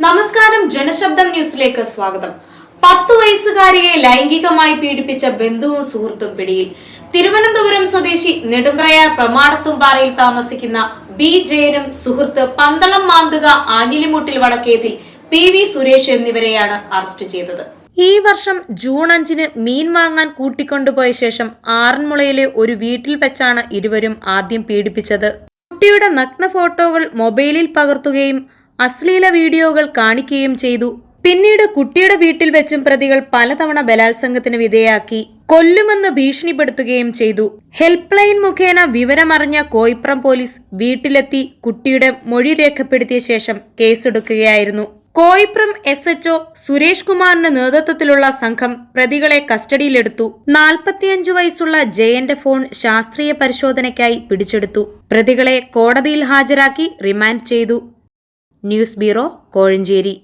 നമസ്കാരം ജനശബ്ദം ന്യൂസിലേക്ക് സ്വാഗതം. പത്തു വയസ്സുകാരിയെ ലൈംഗികമായി പീഡിപ്പിച്ച ബന്ധുവും സുഹൃത്തും പിടിയിൽ. തിരുവനന്തപുരം സ്വദേശി നെടുമ്പ്രയ പ്രമാടത്തുംപാറയിൽ താമസിക്കുന്ന ബി ജയനും സുഹൃത്ത് പന്തളം മാന്തുക ആഞ്ഞിലിമുട്ടിൽ വടക്കേതിൽ പി വി സുരേഷ് എന്നിവരെയാണ് അറസ്റ്റ് ചെയ്തത്. ഈ വർഷം ജൂൺ അഞ്ചിന് മീൻ വാങ്ങാൻ കൂട്ടിക്കൊണ്ടുപോയ ശേഷം ആറന്മുളയിലെ ഒരു വീട്ടിൽ വെച്ചാണ് ഇരുവരും ആദ്യം പീഡിപ്പിച്ചത്. കുട്ടിയുടെ നഗ്ന ഫോട്ടോകൾ മൊബൈലിൽ പകർത്തുകയും അശ്ലീല വീഡിയോകൾ കാണിക്കുകയും ചെയ്തു. പിന്നീട് കുട്ടിയുടെ വീട്ടിൽ വെച്ചും പ്രതികൾ പലതവണ ബലാത്സംഗത്തിന് വിധേയാക്കി കൊല്ലുമെന്ന് ഭീഷണിപ്പെടുത്തുകയും ചെയ്തു. ഹെൽപ്പ് ലൈൻ മുഖേന വിവരമറിഞ്ഞ കോയിപ്രം പോലീസ് വീട്ടിലെത്തി കുട്ടിയുടെ മൊഴി രേഖപ്പെടുത്തിയ ശേഷം കേസെടുക്കുകയായിരുന്നു. Koipram S H O Suresh കുമാറിന്റെ നേതൃത്വത്തിലുള്ള സംഘം പ്രതികളെ കസ്റ്റഡിയിലെടുത്തു. നാൽപ്പത്തിയഞ്ചു വയസ്സുള്ള ജയന്റെ ഫോൺ ശാസ്ത്രീയ പരിശോധനയ്ക്കായി പിടിച്ചെടുത്തു. പ്രതികളെ കോടതിയിൽ ഹാജരാക്കി റിമാൻഡ് ചെയ്തു. News bureau Kozhencherry